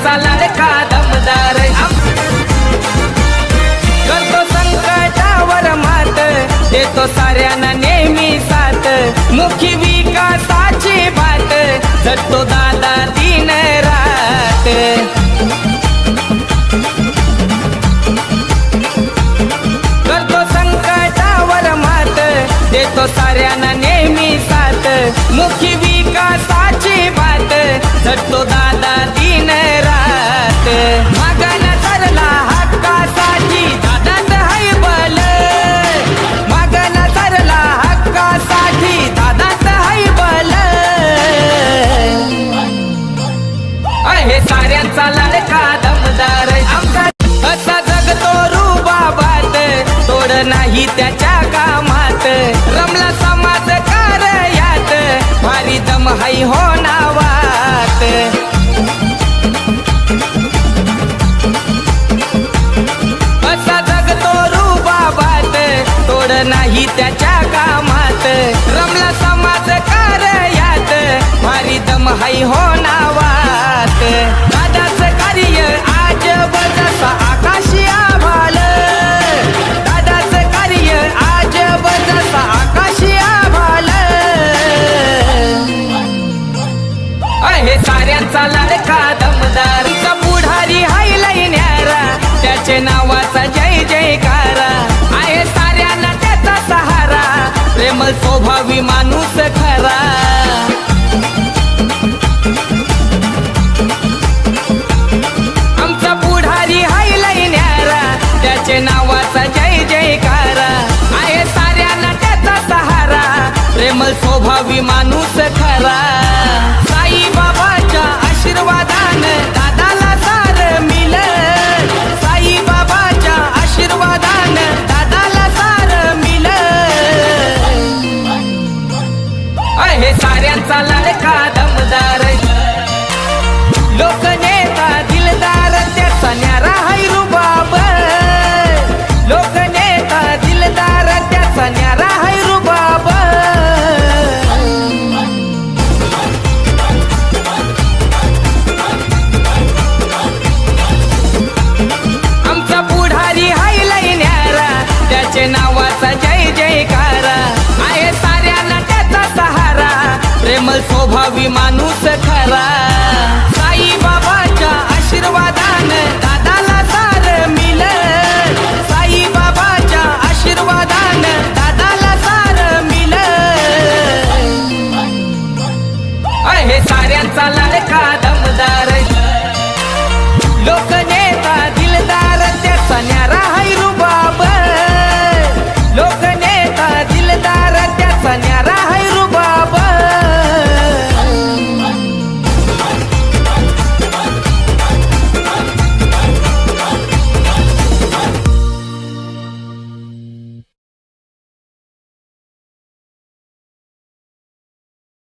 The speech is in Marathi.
आमचा लाडका दमदार? करतो संकटावर मात देतो साऱ्यांना नेहमी साथ. मुखी विकासाची बात झटतो दादा दिन रात. देतो साऱ्यांना नेहमी साथ. मुखी माऊलीचा लाडका दमदारीचा पुढारी हाय न्यारा. त्याचे नावाचा जय आहे साऱ्यांचा लाडका निर्मल स्वभावी माणूस खरा. साई बाबाच्या आशीर्वादाने दादाला सार मिल साई बाबाच्या आशीर्वादानं दादाला सार मिल हे साऱ्यांचा लाडका दमदार